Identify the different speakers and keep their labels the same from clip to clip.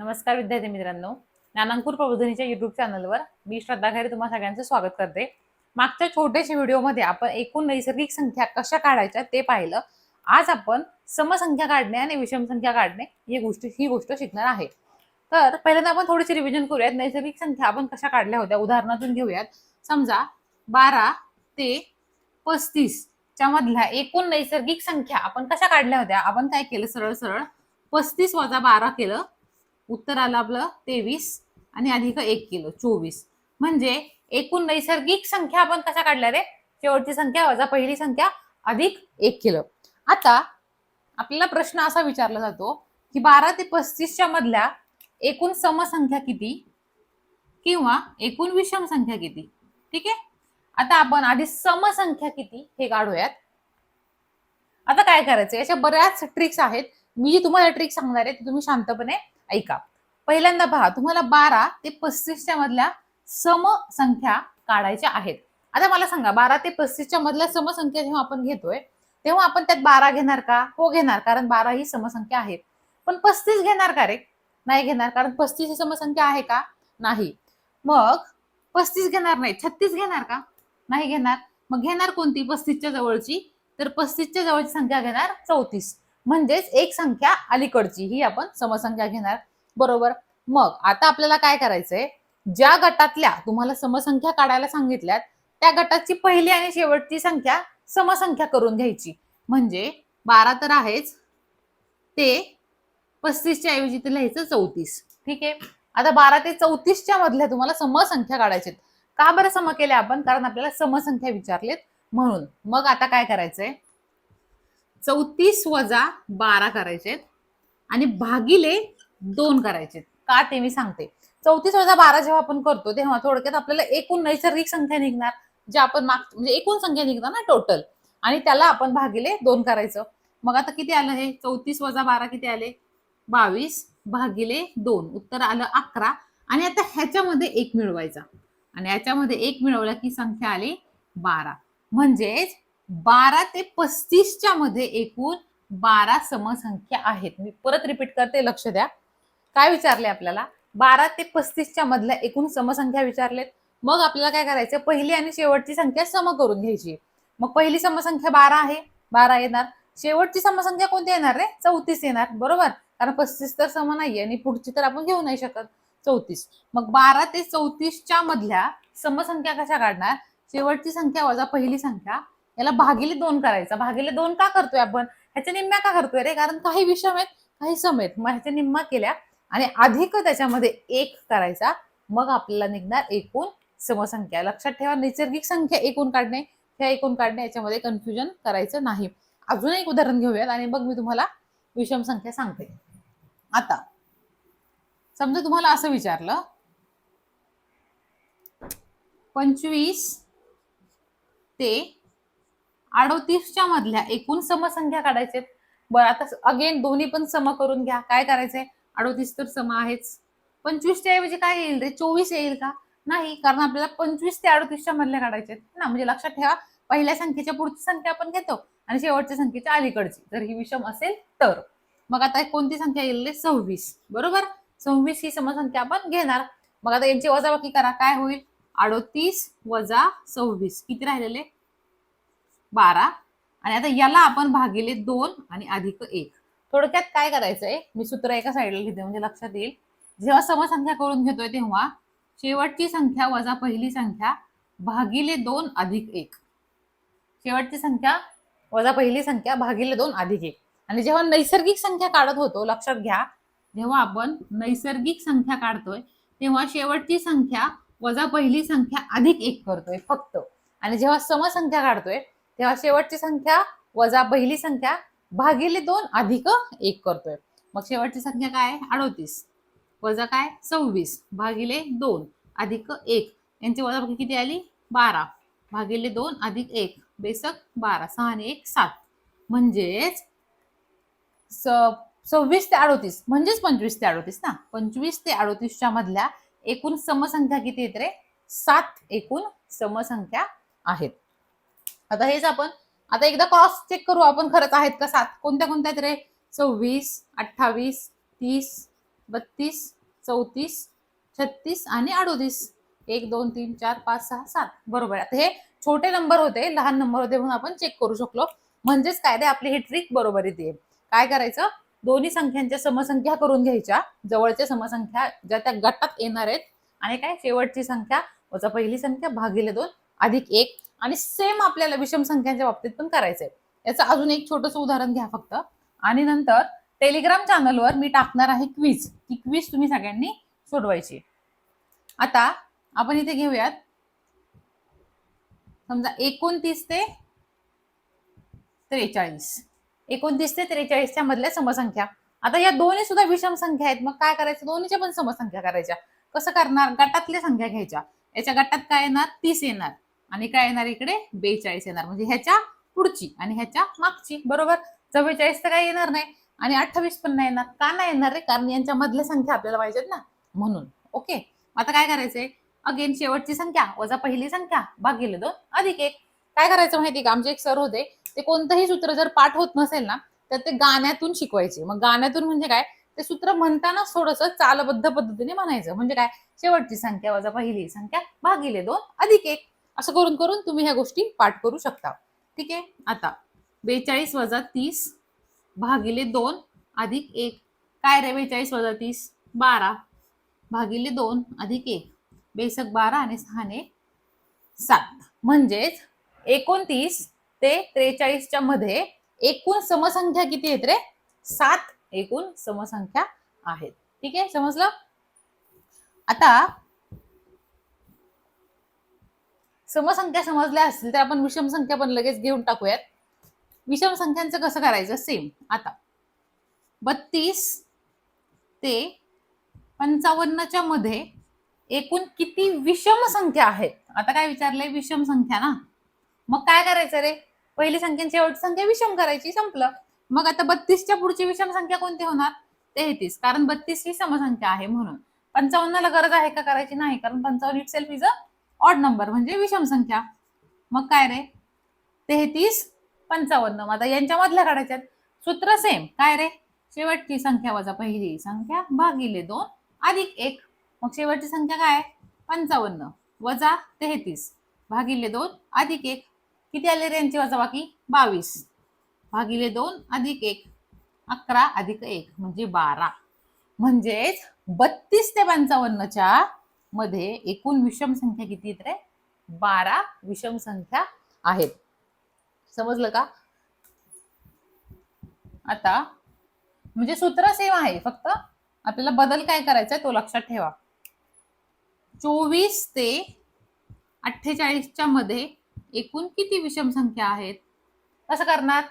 Speaker 1: नमस्कार विद्यार्थी मित्रांनो. ज्ञानांकुर प्रबोधनीच्या युट्यूब चॅनलवर मी श्रद्धा घरे तुम्हा सगळ्यांचं स्वागत करते. मागच्या छोट्याशा व्हिडिओमध्ये आपण एकूण नैसर्गिक संख्या कशा काढायच्या ते पाहिलं. आज आपण समसंख्या काढणे आणि विषम संख्या काढणे ही गोष्ट ही गोष्ट शिकणार आहे. तर पहिल्यांदा आपण थोडीशी रिव्हिजन करूयात. नैसर्गिक संख्या आपण कशा काढल्या होत्या? उदाहरणातून घेऊयात. समजा बारा ते पस्तीस च्या मधल्या एकूण नैसर्गिक संख्या आपण कशा काढल्या होत्या? आपण काय केलं? सरळ सरळ पस्तीस वजा बारा केलं. उत्तर आलं आपलं तेवीस आणि अधिक एक किलो चोवीस. म्हणजे एकूण नैसर्गिक संख्या आपण कशा काढल्या रे? शेवटची संख्या वजा पहिली संख्या अधिक एक किलो. आता आपल्याला प्रश्न असा विचारला जातो की बारा ते पस्तीसच्या मधल्या एकूण समसंख्या किती किंवा एकूण विषम संख्या किती? ठीक आहे? आता आपण आधी समसंख्या किती हे काढूयात. आता काय करायचं याच्या बऱ्याच ट्रिक्स आहेत. मी जी तुम्हाला ट्रिक सांगणार आहे ती तुम्ही शांतपणे ऐका. पहिल्यांदा पहा तुम्हाला बारा ते पस्तीसच्या मधल्या समसंख्या काढायच्या आहेत. आता मला सांगा बारा ते पस्तीसच्या मधल्या समसंख्या जेव्हा आपण घेतोय तेव्हा आपण त्यात बारा घेणार का? हो घेणार कारण बारा ही समसंख्या आहे. पण पस्तीस घेणार का रे? नाही घेणार कारण पस्तीस ही समसंख्या आहे का? नाही. मग पस्तीस घेणार नाही छत्तीस घेणार का? नाही घेणार. मग घेणार कोणती? पस्तीसच्या जवळची. तर पस्तीसच्या जवळची संख्या घेणार चौतीस. म्हणजेच एक संख्या अलीकडची ही आपण समसंख्या घेणार. बरोबर? मग आता आपल्याला काय करायचंय? ज्या गटातल्या तुम्हाला समसंख्या काढायला सांगितल्यात त्या गटाची पहिली आणि शेवटची संख्या समसंख्या करून घ्यायची. म्हणजे बारा तर आहेच. ते पस्तीसच्या ऐवजी तर लिहायचं चौतीस. ठीक आहे? आता बारा ते चौतीसच्या मधल्या तुम्हाला समसंख्या काढायच्यात का बरं सम केल्या आपण? कारण आपल्याला समसंख्या विचारलेत म्हणून. मग आता काय करायचंय? चौतीस वजा बारा करायचे आणि भागिले दोन करायचे का ते मी सांगते. चौतीस वजा बारा जेव्हा आपण करतो तेव्हा थोडक्यात आपल्याला एकूण नैसर्गिक संख्या निघणार जे आपण माग म्हणजे एकूण संख्या निघणार ना टोटल आणि त्याला आपण भागिले दोन करायचं. मग आता किती आलं हे? चौतीस वजा बारा किती आले? बावीस भागिले दोन. उत्तर आलं अकरा. आणि आता ह्याच्यामध्ये एक मिळवायचा. आणि याच्यामध्ये एक मिळवला की संख्या आली बारा. म्हणजेच बारा ते पस्तीसच्या मध्ये एकूण बारा समसंख्या आहेत. मी परत रिपीट करते लक्ष द्या. काय विचारले आपल्याला? बारा ते पस्तीसच्या मधल्या एकूण समसंख्या विचारलेत. मग आपल्याला काय करायचं पहिली आणि शेवटची संख्या सम करून घ्यायची. मग पहिली समसंख्या बारा आहे. बारा येणार. शेवटची समसंख्या कोणती येणार रे? चौतीस येणार. बरोबर? कारण पस्तीस तर सम नाहीये आणि पुढची तर आपण घेऊ नाही शकत. चौतीस. मग बारा ते चौतीसच्या मधल्या समसंख्या कशा काढणार? शेवटची संख्या वजा पहिली संख्या. याला भागिले दोन करायचा. भागिले दोन का करतोय आपण? ह्याच्या निम्म्या का करतोय रे? कारण काही विषम आहेत काही सम आहेत. मग ह्याच्या निम्मा केल्या आणि अधिक त्याच्यामध्ये एक करायचा. मग आपल्याला निघणार एकूण समसंख्या. लक्षात ठेवा नैसर्गिक संख्या एकूण काढणे ह्या एकूण काढणे याच्यामध्ये कन्फ्युजन करायचं नाही. अजून एक उदाहरण घेऊयात आणि मग मी तुम्हाला विषम संख्या सांगते. आता समजा तुम्हाला असं विचारलं पंचवीस ते अडोतीसच्या मधल्या एकूण समसंख्या काढायचे. बरं आता अगेन दोन्ही पण सम करून घ्या. काय करायचंय? अडोतीस तर सम आहेच. पंचवीसच्या ऐवजी काय येईल रे? चोवीस येईल का? नाही कारण आपल्याला पंचवीस ते अडोतीसच्या मधल्या काढायचे ना म्हणजे लक्षात ठेवा पहिल्या संख्येच्या पुढची संख्या आपण घेतो आणि शेवटच्या संख्येच्या अलीकडची. जर ही विषम असेल तर. मग आता कोणती संख्या येईल रे? सव्वीस. बरोबर? सव्वीस ही समसंख्या आपण घेणार. मग आता यांची वजाबाकी करा. काय होईल? अडोतीस वजा सव्वीस. किती राहिलेले? बारा. आणि आता याला आपण भागिले दोन आणि अधिक एक. थोडक्यात काय करायचंय? मी सूत्र एका साईडला लिहिते म्हणजे लक्षात येईल. जेव्हा समसंख्या करून घेतोय तेव्हा शेवटची संख्या वजा पहिली संख्या भागिले दोन अधिक एक. शेवटची संख्या वजा पहिली संख्या भागिले दोन अधिक एक. आणि जेव्हा नैसर्गिक संख्या काढत होतो लक्षात घ्या जेव्हा आपण नैसर्गिक संख्या काढतोय तेव्हा शेवटची संख्या वजा पहिली संख्या अधिक एक करतोय फक्त. आणि जेव्हा समसंख्या काढतोय तेव्हा शेवटची संख्या वजा पहिली संख्या भागिले दोन अधिक एक करतोय. मग शेवटची संख्या काय? अडोतीस. वजा काय? सव्वीस. भागिले दोन अधिक एक. यांची वजा किती आली? बारा. भागिले दोन अधिक एक. बेसक बारा. सहा आणि एक सात. म्हणजेच स- सव्वीस ते अडोतीस. म्हणजेच पंचवीस ते अडोतीस ना? पंचवीस ते अडोतीसच्या मधल्या एकूण समसंख्या किती येत रे? सात एकूण समसंख्या आहेत. आता हेच आपण आता एकदा क्रॉस चेक करू आपण खरंच आहेत का सात? कोणत्या कोणत्या तरी रे? सव्वीस अठ्ठावीस तीस बत्तीस चौतीस छत्तीस आणि अडोतीस. एक दोन तीन चार पाच सहा सात. बरोबर. आहे. आता हे छोटे नंबर होते लहान नंबर होते म्हणून आपण चेक करू शकलो. म्हणजेच काय ते आपली ही ट्रिक बरोबर येते. काय करायचं? दोन्ही संख्यांच्या समसंख्या करून घ्यायच्या. जवळच्या समसंख्या ज्या त्या गटात येणार आहेत. आणि काय? शेवटची संख्या वजा पहिली संख्या भागिले दोन अधिक एक आणि सेम आपल्याला विषम संख्यांच्या बाबतीत पण करायचंय. याचं अजून एक छोटस उदाहरण घ्या फक्त. आणि नंतर टेलिग्राम चॅनलवर मी टाकणार आहे क्विज ती क्विज तुम्ही सगळ्यांनी सोडवायची. आता आपण इथे घेऊयात. समजा एकोणतीस ते त्रेचाळीस. एकोणतीस ते त्रेचाळीसच्या मधल्या समसंख्या. आता या दोन्ही सुद्धा विषम संख्या आहेत. मग काय करायचं? दोन्हीच्या पण समसंख्या करायच्या. कसं करणार? गटातल्या संख्या घ्यायच्या. याच्या गटात काय येणार? तीस येणार. आणि काय येणार इकडे? बेचाळीस येणार. म्हणजे ह्याच्या पुढची आणि ह्याच्या मागची. बरोबर? चव्वेचाळीस तर काही येणार नाही. आणि अठ्ठावीस पण नाही येणार. का नाही येणार रे? कारण यांच्या मधल्या संख्या आपल्याला पाहिजेत ना. म्हणून. ओके? आता काय करायचंय? अगेन शेवटची संख्या. वजा पहिली संख्या. भागिले दोन. अधिक एक. काय करायचं माहिती का? आमचे एक सर होते. ते कोणतंही सूत्र जर पाठ होत नसेल ना तर ते गाण्यातून शिकवायचे. मग गाण्यातून म्हणजे काय? ते सूत्र म्हणताना थोडस चालबद्ध पद्धतीने म्हणायचं. म्हणजे काय? शेवटची संख्या वजा पहिली संख्या भागिले दोन. अधिक एक. असं करून करून तुम्ही ह्या गोष्टी पाठ करू शकता. ठीक आहे? आता बेचाळीस वजा तीस भागिले दोन अधिक एक. काय रे बेचाळीस वजा तीस? बारा. भागिले दोन अधिक एक. बेसक बारा आणि सहाने सात. म्हणजेच एकोणतीस ते त्रेचाळीसच्या मध्ये एकूण समसंख्या किती आहेत रे? सात एकूण समसंख्या आहेत. ठीक आहे? समजलं? आता समसंख्या समजल्या असतील तर आपण विषम संख्या पण लगेच घेऊन टाकूयात. विषम संख्यांचं कसं करायचं? सेम आता. बत्तीस ते पंचावन्नच्या मध्ये एकूण किती विषम संख्या आहेत? आता काय विचारलंय? विषम संख्या ना? मग काय करायचं रे? पहिली संख्यांची शेवटची संख्या विषम करायची संपलं. मग आता बत्तीसच्या पुढची विषम संख्या कोणती होणार? तेहतीस. कारण बत्तीस ही समसंख्या आहे म्हणून. पंचावन्नला गरज आहे का करायची? नाही. कारण पंचावन्न itself is a odd number म्हणजे विषम संख्या. मग काय रे? तेहतीस पंचावन्न. मग आता यांच्यामधल्या काढायच्यात सूत्र सेम काय रे? शेवटची संख्या वजा पहिली. संख्या भागिले दोन अधिक एक. मग शेवटची संख्या काय? पंचावन्न. वजा तेहतीस. भागिले दोन अधिक एक. किती आले रे यांची वजा बाकी बावीस. भागिले दोन अधिक एक. अकरा अधिक एक म्हणजे बारा. म्हणजेच बत्तीस ते पंचावन्नच्या मध्ये एकूण विषम संख्या किती रे? बारा विषम संख्या आहेत. समजलं का? आता म्हणजे सूत्र सेम आहे फक्त आपल्याला बदल काय करायचा तो लक्षात ठेवा. चोवीस ते अठ्ठेचाळीसच्या मध्ये एकूण किती विषम संख्या आहेत? कसं करणार?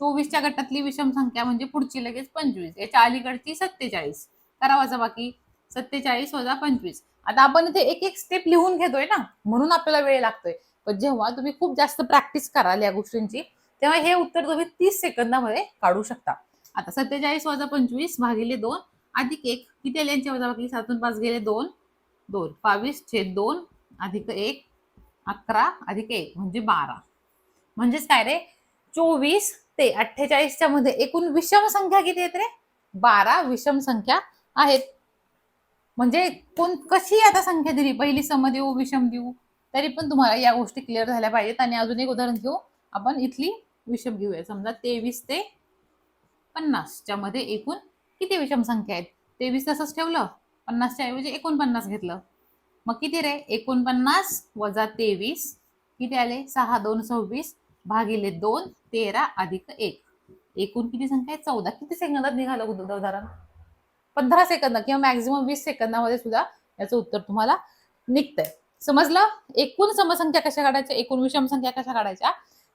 Speaker 1: चोवीसच्या गटातली विषम संख्या म्हणजे पुढची लगेच पंचवीस याच्या अलीकडची सत्तेचाळीस. करावाचा बाकी. सत्तेचाळीस वजा पंचवीस. आता आपण इथे एक एक स्टेप लिहून घेतोय ना म्हणून आपल्याला वेळ लागतोय. पण जेव्हा तुम्ही खूप जास्त प्रॅक्टिस कराल या गोष्टींची तेव्हा हे उत्तर तुम्ही तीस सेकंदामध्ये काढू शकता. आता सत्तेचाळीस वजा पंचवीस भागिले दोन अधिक एक किती आले यांच्या वजा बाकी सातून पाच गेले दोन. दोन. बावीस छेद दोन अधिक एक अकरा अधिक एक म्हणजे बारा. म्हणजेच काय रे? चोवीस ते अठ्ठेचाळीसच्या मध्ये एकूण विषम संख्या किती आहेत रे? बारा विषम संख्या आहेत. म्हणजे कोण कशी आता संख्या दिली? पहिली सम देऊ विषम देऊ. तरी पण तुम्हाला या गोष्टी क्लिअर झाल्या पाहिजेत. आणि अजून एक उदाहरण घेऊ. आपण इथली विषम घेऊया. समजा तेवीस ते पन्नासच्या मध्ये एकूण किती विषम संख्या आहेत? तेवीस तसंच ठेवलं. पन्नासच्या ऐवजी एकोणपन्नास घेतलं. मग किती रे? एकोणपन्नास वजा तेवीस. किती आले? सहा दोन सव्वीस भागिले दोन तेरा अधिक एक. एकूण किती संख्या आहे चौदा. किती सेकंदात निघालं उदाहरण? पंधरा सेकंद किंवा मॅक्झिमम वीस सेकंदामध्ये सुद्धा याचं उत्तर तुम्हाला निघतंय. समजलं? एकूण समसंख्या कशा काढायच्या? एकूण विषम संख्या कशा काढायच्या?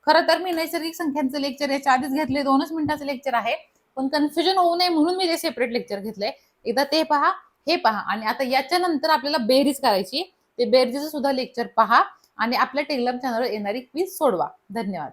Speaker 1: खरं तर मी नैसर्गिक संख्यांचं लेक्चर याच्या आधीच घेतले दोनच मिनिटाचं लेक्चर आहे. पण कन्फ्युजन होऊ नये म्हणून मी ते सेपरेट लेक्चर घेतलंय एकदा ते पहा हे पहा. आणि आता याच्या नंतर आपल्याला बेरीज करायची. ते बेरजेचं सुद्धा लेक्चर पहा. आणि आपल्या टेलिग्राम चॅनलवर येणारी क्वीज सोडवा. धन्यवाद.